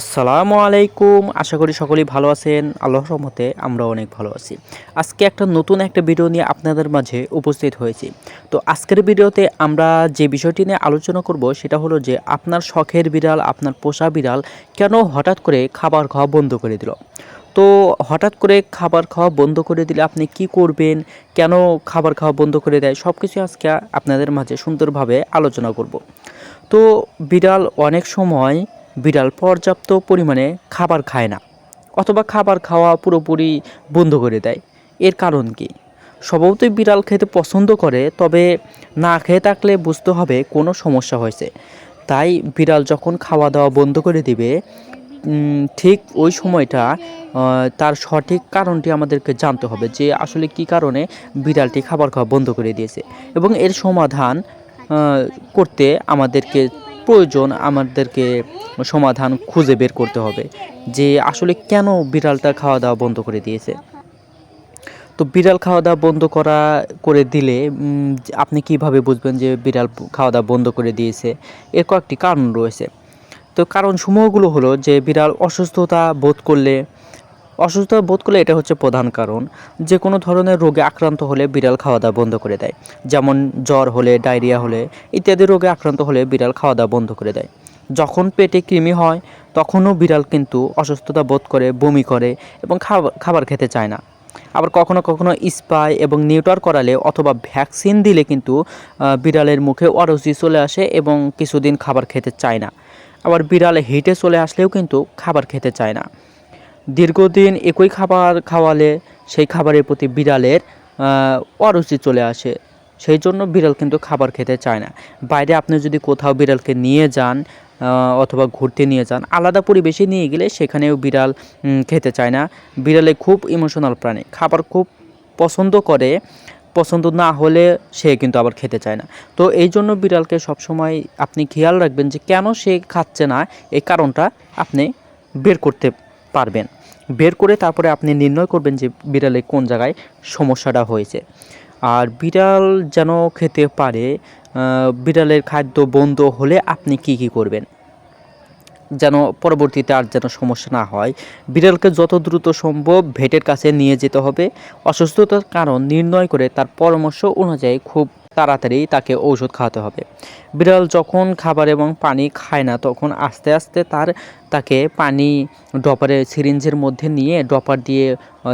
আসসালামু আলাইকুম। আশা করি সকলেই ভালো আছেন। আল্লাহর রহমতে আমরা অনেক ভালো আছি। আজকে একটা নতুন একটা ভিডিও নিয়ে আপনাদের মাঝে উপস্থিত হয়েছি। তো আজকের ভিডিওতে আমরা যে বিষয়টি নিয়ে আলোচনা করব, সেটা হলো যে আপনার শখের বিড়াল, আপনার পোষা বিড়াল কেন হঠাৎ করে খাবার খাওয়া বন্ধ করে দিল? তো হঠাৎ করে খাবার খাওয়া বন্ধ করে দিলে আপনি কি করবেন? কেন খাবার খাওয়া বন্ধ করে দেয়? সব কিছু আজকে আপনাদের মাঝে সুন্দরভাবে আলোচনা করব। তো বিড়াল অনেক সময় বিড়াল পর্যাপ্ত পরিমাণে খাবার খায় না, অথবা খাবার খাওয়া পুরোপুরি বন্ধ করে দেয়। এর কারণ কি? স্বভাবতই বিড়াল খেতে পছন্দ করে, তবে না খেয়ে থাকলে বুঝতে হবে কোনো সমস্যা হয়েছে। তাই বিড়াল যখন খাওয়া দাওয়া বন্ধ করে দিবে ঠিক ওই সময়টা তার সঠিক কারণটি আমাদেরকে জানতে হবে যে আসলে কি কারণে বিড়ালটি খাবার খাওয়া বন্ধ করে দিয়েছে। এবং এর সমাধান করতে আমাদেরকে প্রয়োজন আমাদেরকে সমাধান খুঁজে বের করতে হবে। যে আসলে কেন বিড়ালটা খাওয়া দাওয়া বন্ধ করে দিয়েছে? তো বিড়াল খাওয়া দাওয়া বন্ধ করা, করে দিলে আপনি কীভাবে বুঝবেন যে বিড়াল খাওয়া দাওয়া বন্ধ করে দিয়েছে? এর কয়েকটি কারণ রয়েছে। তো কারণ সমূহগুলো হলো যে বিড়াল অসুস্থতা বোধ করলে অসুস্থতা বোধ করলে এটা হচ্ছে প্রধান কারণ। যে কোনো ধরনের রোগে আক্রান্ত হলে বিড়াল খাওয়া দাওয়া বন্ধ করে দেয়। যেমন জ্বর হলে, ডায়রিয়া হলে ইত্যাদি রোগে আক্রান্ত হলে বিড়াল খাওয়া দাওয়া বন্ধ করে দেয়। যখন পেটে কৃমি হয়, তখনও বিড়াল কিন্তু অসুস্থতা বোধ করে, বমি করে এবং খাবার খাবার খেতে চায় না। আবার কখনো কখনো স্পাই এবং নিউটার করালে অথবা ভ্যাকসিন দিলে কিন্তু বিড়ালের মুখে অরুচি চলে আসে এবং কিছুদিন খাবার খেতে চায় না। আবার বিড়াল হিটে চলে আসলেও কিন্তু খাবার খেতে চায় না। দীর্ঘদিন একই খাবার খাওয়ালে সেই খাবারের প্রতি বিড়ালের অরুচি চলে আসে। সেই জন্য বিড়াল কিন্তু খাবার খেতে চায় না। বাইরে আপনি যদি কোথাও বিড়ালকে নিয়ে যান অথবা ঘুরতে নিয়ে যান, আলাদা পরিবেশে নিয়ে গেলে সেখানেও বিড়াল খেতে চায় না। বিড়ালে খুব ইমোশনাল প্রাণী। খাবার খুব পছন্দ করে, পছন্দ না হলে সে কিন্তু আবার খেতে চায় না। তো এই জন্য বিড়ালকে সবসময় আপনি খেয়াল রাখবেন যে কেন সে খাচ্ছে না, এই কারণটা আপনি বের করতে পারবেন। বের করে তারপরে আপনি নির্ণয় করবেন যে বিড়ালে কোন জায়গায় সমস্যাটা হয়েছে। আর বিড়াল যেন খেতে পারে বিড়ালের খাদ্য বন্ধ হলে আপনি কি কি করবেন? যেন পরবর্তীতে আর যেন সমস্যা না হয়। বিড়ালকে যত দ্রুত সম্ভব ভেটের কাছে নিয়ে যেতে হবে। অসুস্থতার কারণ নির্ণয় করে তার পরামর্শ অনুযায়ী খুব তাড়াতাড়ি তাকে ঔষধ খাওয়াতে হবে। বিড়াল যখন খাবার এবং পানি খায় না, তখন আস্তে আস্তে তার তাকে পানি ড্রপারের সিরিঞ্জের মধ্যে নিয়ে ড্রপার দিয়ে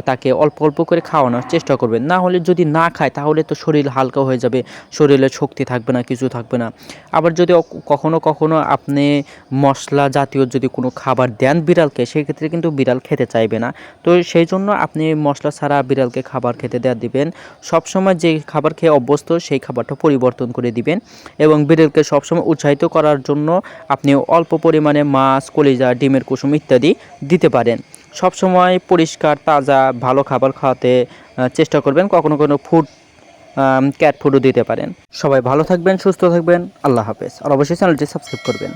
তাকে অল্প অল্প করে খাওয়ানোর চেষ্টা করবেন। না হলে যদি না খায়, তাহলে তো শরীর হালকা হয়ে যাবে, শরীরে শক্তি থাকবে না, কিছু থাকবে না। আবার যদি কখনো কখনো আপনি মশলা জাতীয় যদি কোনো খাবার দেন বিড়ালকে, সেক্ষেত্রে কিন্তু বিড়াল খেতে চাইবে না। তো সেই জন্য আপনি মশলা ছাড়া বিড়ালকে খাবার খেতে দেওয়া দিবেন। সবসময় যে খাবার খেয়ে অভ্যস্ত, সেই খাবারটা পরিবর্তন করে দিবেন এবং বিড়ালকে সবসময় উৎসাহিত করার জন্য আপনি অল্প পরিমাণে মাছ, কলিজা, ডিমের কুসুম ইত্যাদি দিতে পারেন। সবসময় পরিষ্কার, তাজা, ভালো খাবার খাওয়াতে চেষ্টা করবেন কখনো কোনো ফুড ক্যাট ফুডও দিতে পারেন। সবাই ভালো থাকবেন, সুস্থ থাকবেন। আল্লাহ হাফেজ। আর অবশ্যই চ্যানেলটি সাবস্ক্রাইব করবেন।